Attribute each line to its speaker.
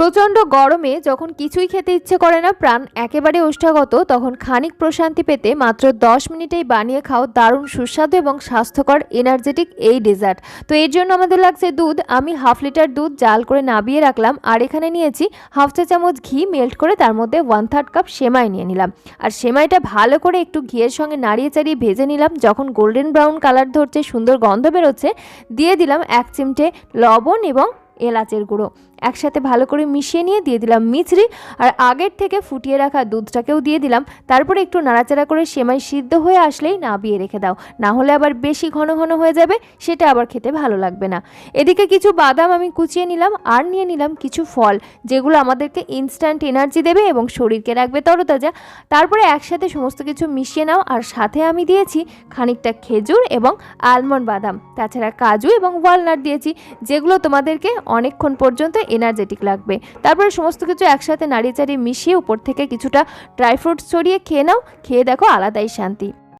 Speaker 1: প্রচণ্ড গরমে যখন কিছুই খেতে ইচ্ছে করে না, প্রাণ একেবারে ওষ্ঠাগত তখন খানিক প্রশান্তি পেতে মাত্র দশ মিনিটেই বানিয়ে খাও দারুণ সুস্বাদু এবং স্বাস্থ্যকর এনার্জেটিক এই ডেজার্ট। তো এর জন্য আমাদের লাগছে দুধ, আমি হাফ লিটার দুধ জাল করে নাবিয়ে রাখলাম আর এখানে নিয়েছি হাফ চা চামচ ঘি মেল্ট করে তার মধ্যে ওয়ান থার্ড কাপ সেমাই নিয়ে নিলাম। আর সেমাইটা ভালো করে একটু ঘিয়ের সঙ্গে নাড়িয়ে চাড়িয়ে ভেজে নিলাম, যখন গোল্ডেন ব্রাউন কালার ধরছে, সুন্দর গন্ধ বেরোচ্ছে, দিয়ে দিলাম এক চিমটে লবণ এবং এলাচের গুঁড়ো। একসাথে ভালো করে মিশিয়ে নিয়ে দিয়ে দিলাম মিছরি, আর আগের থেকে ফুটিয়ে রাখা দুধটাকেও দিয়ে দিলাম। তারপরে একটু নাড়াচাড়া করে সেমাই সিদ্ধ হয়ে আসলেই নাবিয়ে রেখে দাও। না হলে আবার বেশি ঘন ঘন হয়ে যাবে, সেটা আবার খেতে ভালো লাগবে না। এদিকে কিছু বাদাম আমি কুচিয়ে নিলাম, আর নিয়ে নিলাম কিছু ফল, যেগুলো আমাদেরকে ইনস্ট্যান্ট এনার্জি দেবে এবং শরীরকে রাখবে তরতাজা। তারপরে একসাথে সমস্ত কিছু মিশিয়ে নাও, আর সাথে আমি দিয়েছি খানিকটা খেজুর এবং আলমন্ড বাদাম। তাছাড়া কাজু এবং ওয়ালনাট দিয়েছি, যেগুলো তোমাদেরকে অনেকক্ষণ পর্যন্ত এনার্জেটিক লাগবে। তারপরে সমস্ত কিছু একসাথে নাড়িয়ে চাড়িয়ে মিশিয়ে উপর থেকে কিছুটা ড্রাই ফ্রুটস ছড়িয়ে খেয়ে নাও। খেয়ে দেখো আলাদাই শান্তি।